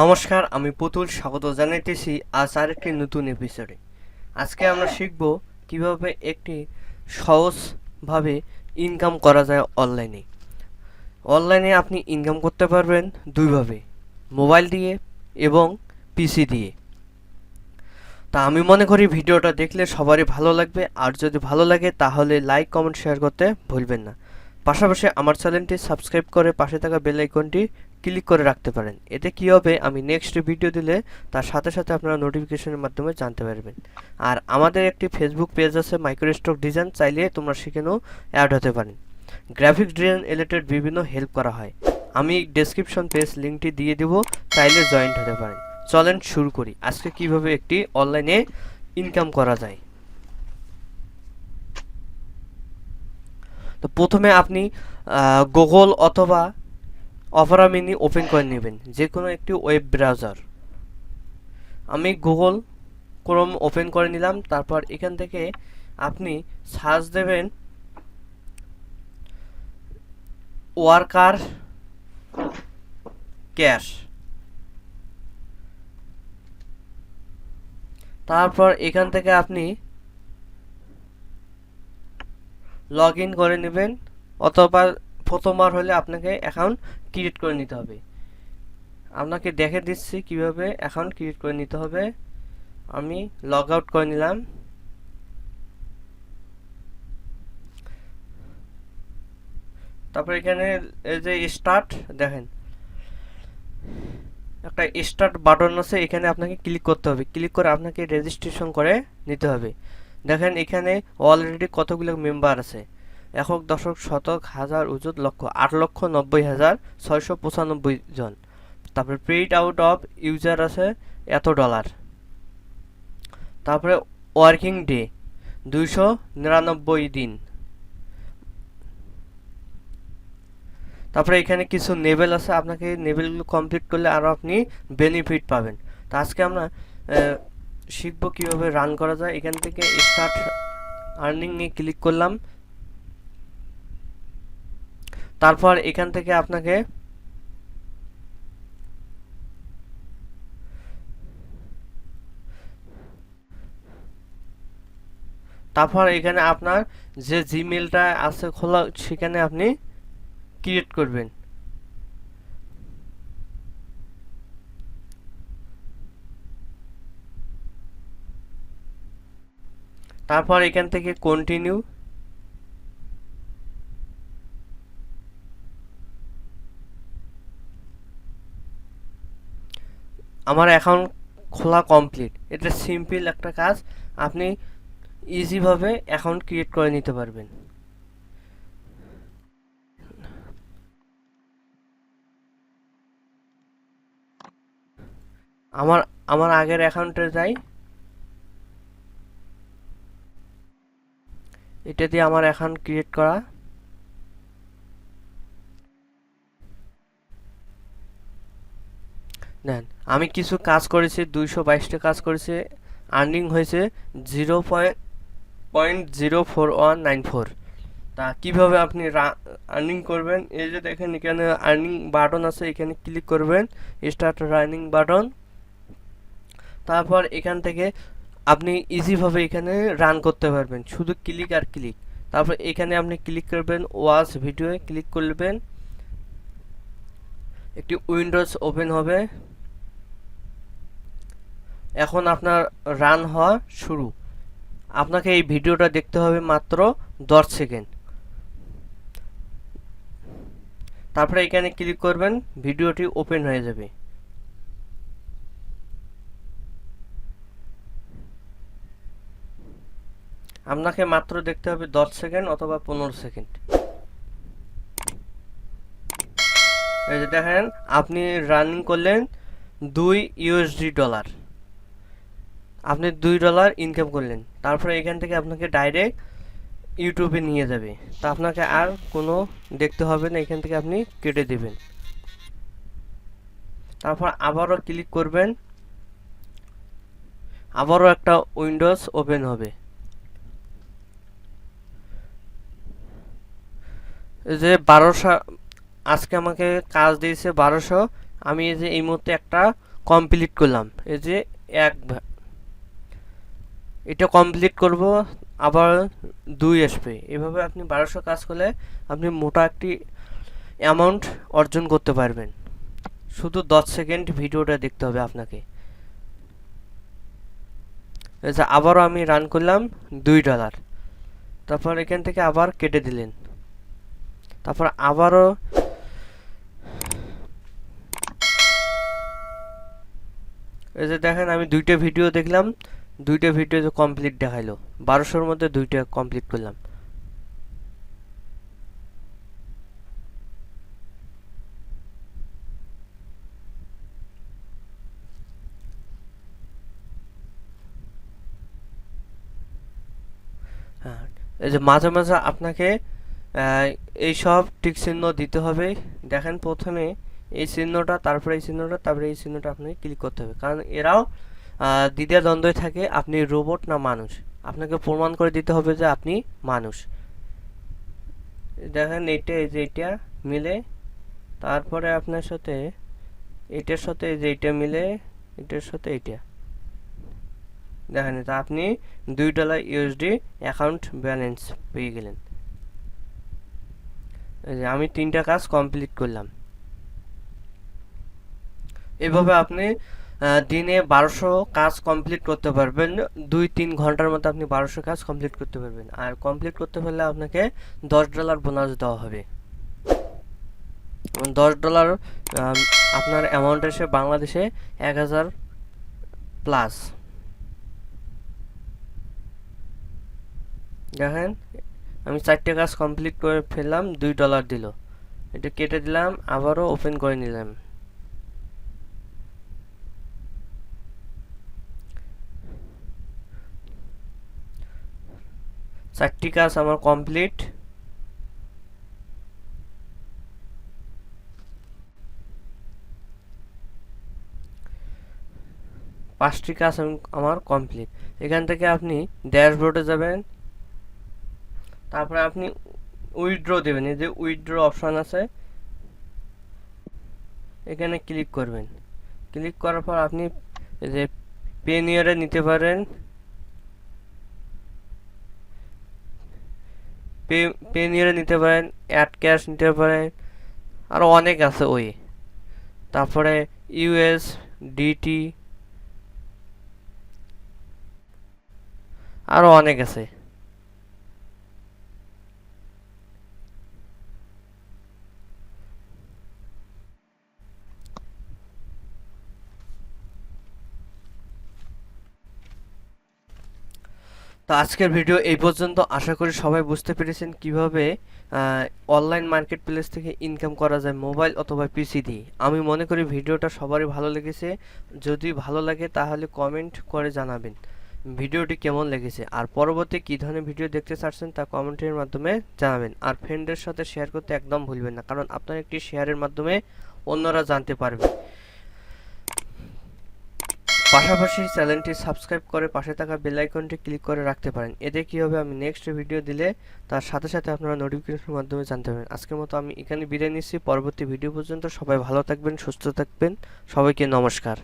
নমস্কার, আমি পুতুল, স্বাগত জানাইতেছি আজ আরেকটি নতুন এপিসোডে আজকে আমরা শিখব কীভাবে একটি সহজভাবে ইনকাম করা যায় অনলাইনে অনলাইনে আপনি ইনকাম করতে পারবেন দুইভাবে মোবাইল দিয়ে এবং পিসি দিয়ে। তা আমি মনে করি ভিডিওটা দেখলে সবারই ভালো লাগবে, আর যদি ভালো লাগে তাহলে লাইক কমেন্ট শেয়ার করতে ভুলবেন না। পাশাপাশি আমার চ্যানেলটি সাবস্ক্রাইব করে পাশে থাকা বেল আইকনটি ক্লিক করে রাখতে পারেন। এতে কি হবে? আমি নেক্সট ভিডিও দিলে তার সাথে সাথে আপনারা নোটিফিকেশনের মাধ্যমে জানতে পারবেন। আর আমাদের একটি ফেসবুক পেজ আছে মাইক্রোস্টক ডিজাইন চাইলে তোমরা সেখানেও অ্যাড হতে পারেন। গ্রাফিক্স ডিজাইন রিলেটেড বিভিন্ন হেল্প করা হয়। আমি ডেসক্রিপশন পেজ লিঙ্কটি দিয়ে দেবো, চাইলে জয়েন্ট হতে পারেন। চলেন শুরু করি। আজকে কীভাবে একটি অনলাইনে ইনকাম করা যায়? তো প্রথমে আপনি গুগল অথবা অপেরা মিনি ওপেন করে নেবেন যে কোনো একটি ওয়েব ব্রাউজার আমি গুগল ক্রোম ওপেন করে নিলাম, তারপর এখান থেকে আপনি সার্চ দেবেন ওয়ার্কার ক্যাশ তারপর এখান থেকে আপনি লগ ইন করে নেবেন, অথবা প্রথমবার হলে আপনাকে অ্যাকাউন্ট ক্রিয়েট করে নিতে হবে। আপনাকে দেখে দিচ্ছি কীভাবে অ্যাকাউন্ট ক্রিয়েট করে নিতে হবে। আমি লগ আউট করে নিলাম। তারপর এখানে এই যে স্টার্ট দেখেন। একটা স্টার্ট বাটন আছে, এখানে আপনাকে ক্লিক করতে হবে। ক্লিক করে আপনাকে রেজিস্ট্রেশন করে নিতে হবে। দেখেন এখানে অলরেডি কতগুলো মেম্বার আছে। একক দশক শতক হাজার উজুত লক্ষ, আট লক্ষ নব্বই হাজার ছয়শো পঁচানব্বই জন। তারপরে পেইড আউট অফ ইউজার আছে এত ডলার তারপরে ওয়ার্কিং ডে দুইশো নিরানব্বই দিন। তারপরে এখানে কিছু নেভেল আছে, আপনাকে নেভেলগুলো কমপ্লিট করলে আরও আপনি বেনিফিট পাবেন। তো আজকে আমরা শিখব কীভাবে রান করা যায়। এখান থেকে স্টার্ট আর্নিং নিয়ে ক্লিক করলাম। তারপর এখান থেকে আপনাকে তারপর এখানে আপনার যে জিমেলটা আছে খোলা, সেখানে আপনি ক্রিয়েট করবেন। তারপর এখান থেকে কন্টিনিউ আমার অ্যাকাউন্ট খোলা কমপ্লিট এটা সিম্পল একটা কাজ। আপনি ইজিভাবে অ্যাকাউন্ট ক্রিয়েট করে নিতে পারবেন। আমার আমার আগের অ্যাকাউন্টে যাই। এটা দিয়ে আমার অ্যাকাউন্ট ক্রিয়েট করা। দেন আমি কিছু কাজ করেছি, দুইশো বাইশটা কাজ করেছি। আর্নিং হয়েছে zero point point zero four one nine four. তা কীভাবে আপনি আর্নিং করবেন? এই যে দেখেন, এখানে আর্নিং বাটন আছে, এখানে ক্লিক করবেন, স্টার্ট রানিং বাটন। তারপর এখান থেকে আপনি ইজিভাবে এখানে রান করতে পারবেন, শুধু ক্লিক আর ক্লিক। তারপর এখানে আপনি ক্লিক করবেন, ওয়াচ ভিডিওয়ে ক্লিক করবেন। একটি উইন্ডোজ ওপেন হবে। এখন আপনার রান হওয়া শুরু। আপনাকে এই ভিডিওটা দেখতে হবে মাত্র দশ সেকেন্ড। তারপরে এখানে ক্লিক করবেন, ভিডিওটি ওপেন হয়ে যাবে। আপনাকে মাত্র দেখতে হবে দশ সেকেন্ড অথবা পনেরো সেকেন্ড। এই যে দেখেন, আপনি রানিং করলেন দুই ইউএসডি ডলার আপনি দুই ডলার ইনকাম করলেন। তারপরে এখান থেকে আপনাকে ডাইরেক্ট ইউটিউবে নিয়ে যাবে। তা আপনাকে আর কোনো দেখতে হবে না, এখান থেকে আপনি কেটে দেবেন। তারপর আবারও ক্লিক করবেন। আবারও একটা উইন্ডোজ ওপেন হবে। যে বারোশো, আজকে আমাকে কাজ দিয়েছে বারোশো। আমি এই যে এই মুহূর্তে একটা কমপ্লিট করলাম। এই যে এক এটা কমপ্লিট করব, আবার দুই আসবে এভাবে আপনি বারোশো কাজ করলে আপনি মোটা একটি অ্যামাউন্ট অর্জন করতে পারবেন। শুধু দশ সেকেন্ড ভিডিওটা দেখতে হবে আপনাকে। যে আবারও আমি রান করলাম দুই ডলার তারপর এখান থেকে আবার কেটে দিলেন। তারপর আবারও এই যে দেখেন, আমি দুইটা ভিডিও দেখলাম। দুইটা ভিডিও কমপ্লিট দেখাইলো। বারোশোর মধ্যে দুইটা কমপ্লিট করলাম। হ্যাঁ এই যে মাঝে মাঝে আপনাকে এই সব টিক চিহ্ন দিতে হবে। দেখেন প্রথমে এই চিহ্নটা, তারপরে এই চিহ্নটা, তারপরে এই চিহ্নটা আপনাকে ক্লিক করতে হবে। কারণ এরাও দ্বিতীয় থাকে আপনি রোবট না মানুষ? আপনাকে প্রমাণ করে দিতে হবে যে আপনি মানুষ। দেখেন এইটা, এই যে এইটা মিলে, তারপরে আপনার সাথে এটার সাথে এই যে এইটা মিলে, এটার সাথে এইটা। দেখেন এটা আপনি দুই ডলার ইউএসডি অ্যাকাউন্ট ব্যালেন্স পেয়ে গেলেন। আমি তিনটা কাজ কমপ্লিট করলাম। এভাবে আপনি দিনে বারোশো কাজ কমপ্লিট করতে পারবেন। দুই, তিন ঘণ্টার মধ্যে আপনি বারোশো কাজ কমপ্লিট করতে পারবেন। আর কমপ্লিট করতে পারলে আপনাকে দশ ডলার বোনাস দেওয়া হবে। দশ ডলার আপনার অ্যামাউন্ট এসে বাংলাদেশে এক হাজার প্লাস দেখেন, আমি চারটে কাজ কমপ্লিট করে ফেললাম, দুই ডলার দিল। এটা কেটে দিলাম, আবারও ওপেন করে নিলাম। চারটি কাজ আমার কমপ্লিট। পাঁচটি কাজ আমি- আমার কমপ্লিট। এখান থেকে আপনি ড্যাশবোর্ডে যাবেন। তারপরে আপনি উইথড্র দেবেন। এই যে উইথড্র অপশান আছে, এখানে ক্লিক করবেন। ক্লিক করার পর আপনি যে পেনিয়ারে নিতে পারেন। পেনিয়ারে নিতে পারেন অ্যাড ক্যাশ নিতে পারেন আরও অনেক আছে ওই। তারপরে ইউএস ডিটি আরও অনেক আছে। তো আজকের ভিডিও এই পর্যন্ত। আশা করি সবাই বুঝতে পেরেছেন কীভাবে অনলাইন মার্কেট প্লেস থেকে ইনকাম করা যায় মোবাইল অথবা পিসি দিয়ে। আমি মনে করি ভিডিওটা সবারই ভালো লেগেছে। যদি ভালো লাগে তাহলে কমেন্ট করে জানাবেন ভিডিওটি কেমন লেগেছে। আর পরবর্তী কী ধরনের ভিডিও দেখতে চাচ্ছেন তা কমেন্টের মাধ্যমে জানাবেন। আর ফ্রেন্ডের সাথে শেয়ার করতে একদম ভুলবেন না, কারণ আপনার একটি শেয়ারের মাধ্যমে অন্যরা জানতে পারবে। পাশাপাশি চ্যানেলটি সাবস্ক্রাইব করে পাশে থাকা বেল আইকনটি ক্লিক করে রাখতে পারেন। এতে কি হবে, আমি নেক্সট ভিডিও দিলে তার সাথে সাথে আপনারা নোটিফিকেশনের মাধ্যমে জানতে পারবেন। আজকের মতো আমি এখানে বিদায় নিচ্ছি। পরবর্তী ভিডিও পর্যন্ত সবাই ভালো থাকবেন, সুস্থ থাকবেন। সবাইকে নমস্কার।